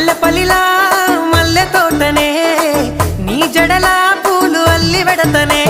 మల్లెపల్లిలా మల్లె తోటనే నీ జడలా పూలు అల్లి వెడతనే.